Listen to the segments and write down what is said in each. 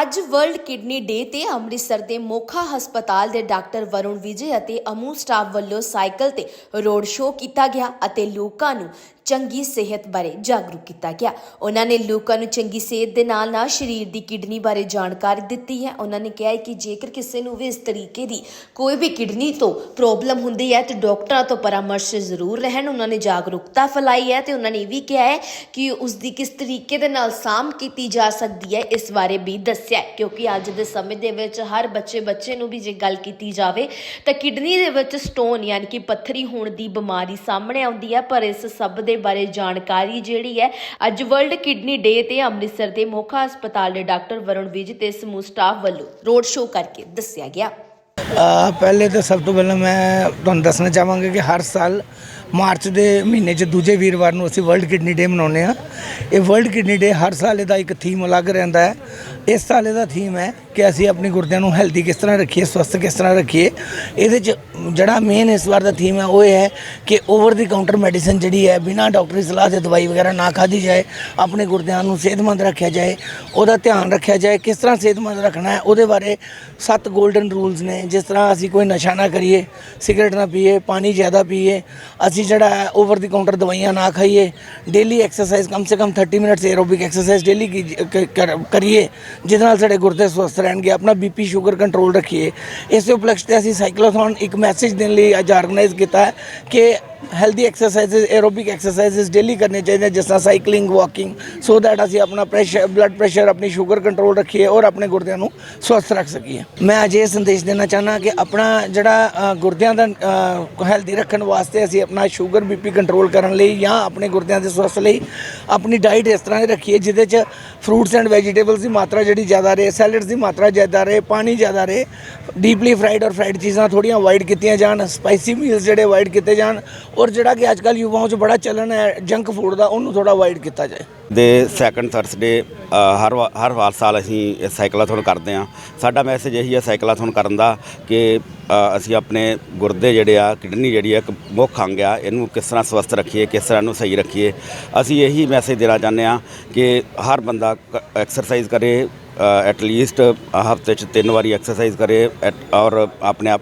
ਅੱਜ world kidney ਡੇ ਤੇ ਅੰਮ੍ਰਿਤਸਰ ਦੇ ਮੋਖਾ ਹਸਪਤਾਲ ਦੇ ਡਾਕਟਰ ਵਰੁਣ ਵਿਜੇ ਅਤੇ ਅਮੂ ਸਟਾਫ ਵੱਲੋਂ ਸਾਈਕਲ ਤੇ ਰੋਡ ਸ਼ੋਅ ਕੀਤਾ ਗਿਆ ਅਤੇ ਲੋਕਾਂ ਨੂੰ ਚੰਗੀ ਸਿਹਤ ਬਾਰੇ ਜਾਗਰੂਕ ਕੀਤਾ ਗਿਆ। ਉਹਨਾਂ ਨੇ ਲੋਕਾਂ ਨੂੰ ਚੰਗੀ ਸਿਹਤ ਦੇ ਨਾਲ ਨਾਲ ਸਰੀਰ ਦੀ ਕਿਡਨੀ ਬਾਰੇ ਜਾਣਕਾਰੀ ਦਿੱਤੀ ਹੈ। ਉਹਨਾਂ ਨੇ ਕਿਹਾ ਕਿ ਜੇਕਰ ਕਿਸੇ ਨੂੰ ਵੀ ਇਸ ਤਰੀਕੇ ਦੀ ਕੋਈ ਵੀ ਕਿਡਨੀ ਤੋਂ ਪ੍ਰੋਬਲਮ ਹੁੰਦੀ ਹੈ ਤਾਂ ਡਾਕਟਰਾਂ ਤੋਂ ਪਰਾਮਰਸ਼ ਜ਼ਰੂਰ ਰਹਿਣ ਉਹਨਾਂ ਨੇ ਜਾਗਰੂਕਤਾ ਫੈਲਾਈ ਹੈ ਤੇ ਉਹਨਾਂ ਨੇ ਇਹ ਵੀ ਕਿਹਾ ਹੈ ਕਿ ਉਸ ਦੀ ਕਿਸ ਤਰੀਕੇ ਦੇ ਨਾਲ ਸਾਂਭ ਕੀਤੀ ਜਾ ਸਕਦੀ ਹੈ, ਇਸ ਬਾਰੇ ਵੀ ਦੱਸ ਦੱਸਿਆ ਕਿਉਂਕਿ ਅੱਜ ਦੇ ਸਮੇਂ ਦੇ ਵਿੱਚ ਹਰ ਬੱਚੇ ਬੱਚੇ ਨੂੰ ਵੀ ਜੇ ਗੱਲ ਕੀਤੀ ਜਾਵੇ ਤਾਂ ਕਿਡਨੀ ਦੇ ਵਿੱਚ ਸਟੋਨ ਯਾਨੀ ਕਿ ਪੱਥਰੀ ਹੋਣ ਦੀ ਬਿਮਾਰੀ ਸਾਹਮਣੇ ਆਉਂਦੀ ਹੈ, ਪਰ ਇਸ ਸਭ ਦੇ ਬਾਰੇ ਜਾਣਕਾਰੀ ਜਿਹੜੀ ਹੈ, ਅੱਜ ਵਰਲਡ ਕਿਡਨੀ ਡੇ ਤੇ ਅੰਮ੍ਰਿਤਸਰ ਦੇ ਮੋਖਾ ਹਸਪਤਾਲ ਦੇ ਡਾਕਟਰ ਵਰੁਣ ਵਿਜ ਤੇ ਸਮੂਹ ਸਟਾਫ ਵੱਲੋਂ ਰੋਡ ਸ਼ੋਅ ਕਰਕੇ ਦੱਸਿਆ ਗਿਆ। ਪਹਿਲੇ ਤਾਂ ਸਭ ਤੋਂ ਪਹਿਲਾਂ ਮੈਂ ਤੁਹਾਨੂੰ ਦੱਸਣਾ ਚਾਹਾਂਗਾ ਕਿ ਹਰ ਸਾਲ ਮਾਰਚ ਦੇ ਮਹੀਨੇ 'ਚ ਦੂਜੇ ਵੀਰਵਾਰ ਨੂੰ ਅਸੀਂ ਵਰਲਡ ਕਿਡਨੀ ਡੇ ਮਨਾਉਂਦੇ ਆ ਇਹ ਵਰਲਡ ਕਿਡਨੀ ਡੇ ਹਰ ਸਾਲ ਇਹਦਾ ਇੱਕ ਥੀਮ ਅਲੱਗ ਰਹਿੰਦਾ ਹੈ। ਇਸ ਸਾਲ ਇਹਦਾ ਥੀਮ ਹੈ ਕਿ ਅਸੀਂ ਆਪਣੇ ਗੁਰਦਿਆਂ ਨੂੰ ਹੈਲਦੀ ਕਿਸ ਤਰ੍ਹਾਂ ਰੱਖੀਏ, ਸਵਸਥ ਕਿਸ ਤਰ੍ਹਾਂ ਰੱਖੀਏ। ਇਹਦੇ 'ਚ ਜਿਹੜਾ ਮੇਨ ਇਸ ਵਾਰ ਦਾ ਥੀਮ ਹੈ, ਉਹ ਇਹ ਹੈ ਕਿ ਓਵਰ ਦੀ ਕਾਊਂਟਰ ਮੈਡੀਸਨ ਜਿਹੜੀ ਹੈ, ਬਿਨਾਂ ਡਾਕਟਰੀ ਸਲਾਹ ਦੇ ਦਵਾਈ ਵਗੈਰਾ ਨਾ ਖਾਧੀ ਜਾਏ, ਆਪਣੇ ਗੁਰਦਿਆਂ ਨੂੰ ਸਿਹਤਮੰਦ ਰੱਖਿਆ ਜਾਏ, ਉਹਦਾ ਧਿਆਨ ਰੱਖਿਆ ਜਾਏ, ਕਿਸ ਤਰ੍ਹਾਂ ਸਿਹਤਮੰਦ ਰੱਖਣਾ ਹੈ, ਉਹਦੇ ਬਾਰੇ ਸੱਤ 골ਡਨ ਰੂਲਸ ਨੇ। ਜਿਸ ਤਰ੍ਹਾਂ ਅਸੀਂ ਕੋਈ ਨਸ਼ਾ ਨਾ ਕਰੀਏ ਸਿਗਰਟ ਨਾ ਪੀਏ, ਪਾਣੀ ਜ਼ਿਆਦਾ ਪੀਏ, ਅਸੀਂ ਜਿਹੜਾ ਓਵਰ ਦੀ ਕਾਊਂਟਰ ਦਵਾਈਆਂ ਨਾ ਖਾਈਏ। ਡੇਲੀ ਐਕਸਰਸਾਈਜ਼ ਕਮ ਸੇ ਕਮ 30 ਮਿੰਟਸ ਐਰੋਬਿਕ ਐਕਸਰਸਾਈਜ਼ ਡੇਲੀ ਕਰੀਏ, ਜਿਹਦੇ ਨਾਲ ਸਾਡੇ ਗੁਰਦੇ ਸਵਸਥ ਰਹਿਣਗੇ, ਆਪਣਾ ਬੀਪੀ ਸ਼ੂਗਰ ਕੰਟਰੋਲ ਰੱਖੀਏ। ਇਸੇ ਉਪਲਕਸ਼ ਤੇ ਅਸੀਂ ਸਾਈਕਲੋਥੌਨ ਇੱਕ ਮੈਸੇਜ ਦੇਣ ਲਈ ਅੱਜ ਆਰਗੇਨਾਈਜ਼ ਕੀਤਾ ਹੈ ਕਿ healthy exercises aerobic exercises daily ਕਰਨੇ ਚਾਹੀਦੇ ਜਿਸ ਤਰ੍ਹਾਂ ਸਾਈਕਲਿੰਗ ਵਾਕਿੰਗ ਸੋ ਦੈਟ ਅਸੀਂ ਆਪਣਾ ਪ੍ਰੈਸ਼ਰ ਬਲੱਡ ਪ੍ਰੈਸ਼ਰ ਆਪਣੀ ਸ਼ੂਗਰ ਕੰਟਰੋਲ ਰੱਖੀਏ ਔਰ ਆਪਣੇ ਗੁਰਦਿਆਂ ਨੂੰ ਸਵਸਥ ਰੱਖ ਸਕੀਏ ਮੈਂ ਅੱਜ ਇਹ ਸੰਦੇਸ਼ ਦੇਣਾ ਚਾਹਨਾ ਕਿ ਆਪਣਾ ਜਿਹੜਾ ਗੁਰਦਿਆਂ ਦਾ ਹੈਲਦੀ ਰੱਖਣ ਵਾਸਤੇ ਅਸੀਂ ਆਪਣਾ ਸ਼ੂਗਰ ਬੀਪੀ ਕੰਟਰੋਲ ਕਰਨ ਲਈ ਜਾਂ ਆਪਣੇ ਗੁਰਦਿਆਂ ਦੇ ਸਵਸਥ ਲਈ ਆਪਣੀ ਡਾਈਟ ਇਸ ਤਰ੍ਹਾਂ ਦੀ ਰੱਖੀਏ ਜਿਹਦੇ 'ਚ ਫਰੂਟਸ ਐਂਡ ਵੈਜੀਟੇਬਲਸ ਦੀ ਮਾਤਰਾ ਜਿਹੜੀ ਜ਼ਿਆਦਾ ਰਹੇ ਸੈਲਡਸ ਦੀ ਮਾਤਰਾ ਜ਼ਿਆਦਾ ਰਹੇ ਪਾਣੀ ਜ਼ਿਆਦਾ ਰਹੇ ਡੀਪਲੀ ਫਰਾਈਡ ਔਰ ਫਰਾਈਡ ਚੀਜ਼ਾਂ ਥੋੜੀਆਂ ਅਵਾਇਡ ਕੀਤੀਆਂ ਜਾਣ ਸਪਾਈਸੀ ਮੀਲਸ ਜਿਹੜੇ ਅਵਾਇਡ ਕੀਤੇ ਜਾਣ ਔਰ ਜਿਹੜਾ ਕਿ ਅੱਜ ਅੱਜਕੱਲ ਯੁਵਾਵਾਂ 'ਚ ਬੜਾ ਚੱਲਣ ਹੈ ਜੰਕ ਫੂਡ ਦਾ, ਉਹਨੂੰ ਥੋੜਾ ਅਵਾਇਡ ਕੀਤਾ ਜਾਏ। ਦੇ ਸੈਕੰਡ ਥਰਸਡੇ ਹਰ ਵਾ- ਹਰ ਵਾਰ ਸਾਲ ਅਸੀਂ ਸਾਈਕਲਾਥੋਨ ਕਰਦੇ ਆ ਸਾਡਾ ਮੈਸੇਜ ਇਹੀ ਹੈ ਸਾਈਕਲਾਥੋਨ ਕਰਨ ਦਾ ਕਿ ਅਸੀਂ ਆਪਣੇ ਗੁਰਦੇ ਜਿਹੜੇ ਆ, ਕਿਡਨੀ ਜਿਹੜੀ ਆ, ਇੱਕ ਮੁੱਖ ਅੰਗ ਆ, ਇਹਨੂੰ ਕਿਸ ਤਰ੍ਹਾਂ ਸਵਸਥ ਰੱਖੀਏ, ਕਿਸ ਤਰ੍ਹਾਂ ਇਹਨੂੰ ਸਹੀ ਰੱਖੀਏ। ਅਸੀਂ ਇਹੀ ਮੈਸੇਜ ਦੇਣਾ ਚਾਹੁੰਦੇ ਆ ਕਿ ਹਰ ਬੰਦਾ ਐਕਸਰਸਾਈਜ਼ ਕਰੇ ਐਟਲੀਸਟ ਹਫ਼ਤੇ 'ਚ ਤਿੰਨ ਵਾਰੀ ਐਕਸਰਸਾਈਜ਼ ਕਰੇ, at- ਔਰ ਆਪਣੇ ਆਪ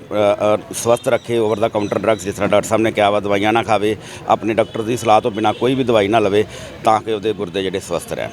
ਸਵਸਥ ਰੱਖੇ ਓਵਰ ਦਾ ਕਾਊਂਟਰ ਡਰੱਗਸ ਜਿਸ ਤਰ੍ਹਾਂ ਡਾਕਟਰ ਸਾਹਿਬ ਨੇ ਕਿਹਾ ਵਾ, ਦਵਾਈਆਂ ਨਾ ਖਾਵੇ, ਆਪਣੇ ਡਾਕਟਰ ਦੀ ਸਲਾਹ ਤੋਂ ਬਿਨਾ ਕੋਈ ਵੀ ਦਵਾਈ ਨਾ ਲਵੇ, ਤਾਂ ਕਿ ਉਹਦੇ ਗੁਰਦੇ ਜਿਹੜੇ ਸਵਸਥ ਰਹਿਣ।